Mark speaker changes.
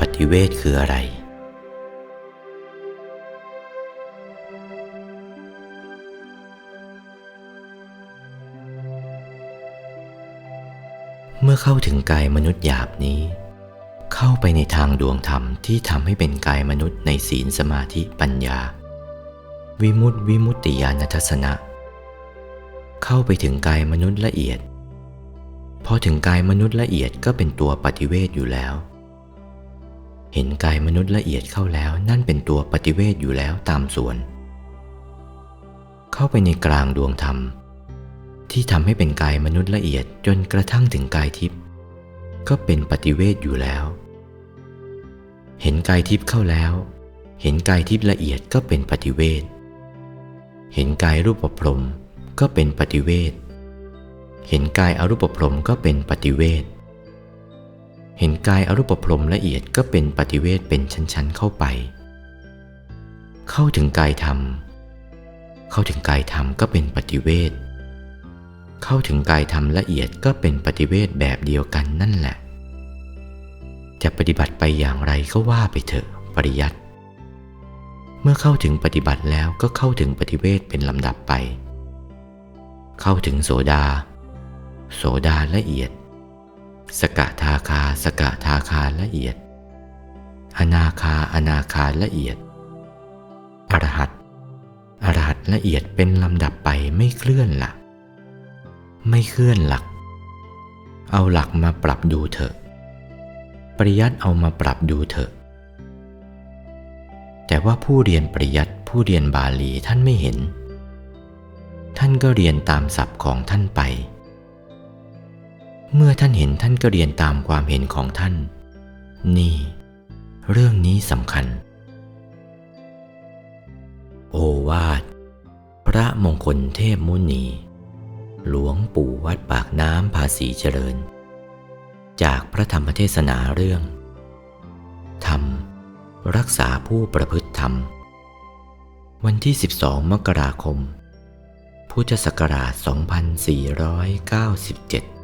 Speaker 1: ปฏิเวทคืออะไร เมื่อเข้าถึงกายมนุษย์หยาบนี้ เข้าไปในทางดวงธรรมที่ทำให้เป็นกายมนุษย์ในศีลสมาธิปัญญา วิมุตติวิมุตติญาณทัศนะ เข้าไปถึงกายมนุษย์ละเอียดพอถึงกายมนุษย์ละเอียดก็เป็นตัวปฏิเวทอยู่แล้ว เห็นกายมนุษย์ละเอียดเข้าแล้วนั่นเป็นตัวปฏิเวทอยู่แล้วตามส่วน เข้าไปในกลางดวงธรรม ที่ทำให้เป็นกายมนุษย์ละเอียดจนกระทั่งถึงกายทิพย์ก็เป็นปฏิเวทอยู่แล้ว เห็นกายทิพย์เข้าแล้ว เห็นกายทิพย์ละเอียดก็เป็นปฏิเวทเห็นกายรูปประพรมก็เป็นปฏิเวทเห็นกายอรูปพรมก็เป็นปฏิเวท เห็นกายอรูปพรมละเอียดก็เป็นปฏิเวทเป็นชั้นๆเข้าไป เข้าถึงกายธรรม เข้าถึงกายธรรมก็เป็นปฏิเวทเข้าถึงกายธรรมละเอียดก็เป็นปฏิเวทแบบเดียวกันนั่นแหละ จะปฏิบัติไปอย่างไรก็ว่าไปเถอะปริยัติ เมื่อเข้าถึงปฏิบัติแล้วก็เข้าถึงปฏิเวทเป็นลำดับไป เข้าถึงโสดา โสดาละเอียด สกทาคา สกทาคาละเอียด อนาคา อนาคาละเอียด อรหัตอรหัตละเอียดเป็นลำดับไปไม่เคลื่อนละ่ะไม่เคลื่อนหลัก เอาหลักมาปรับดูเถอะ ปริยัติเอามาปรับดูเถอะ แต่ว่าผู้เรียนปริยัติผู้เรียนบาลีท่านไม่เห็น ท่านก็เรียนตามศัพท์ของท่านไป เมื่อท่านเห็นท่านก็เรียนตามความเห็นของท่าน นี่ เรื่องนี้สำคัญ โอวาท พระมงคลเทพมุนี หลวงปู่วัดปากน้ำภาษีเจริญ จากพระธรรมเทศนาเรื่อง ธรรม รักษาผู้ประพฤติธรรม วันที่ 12 มกราคม พุทธศักราช 2497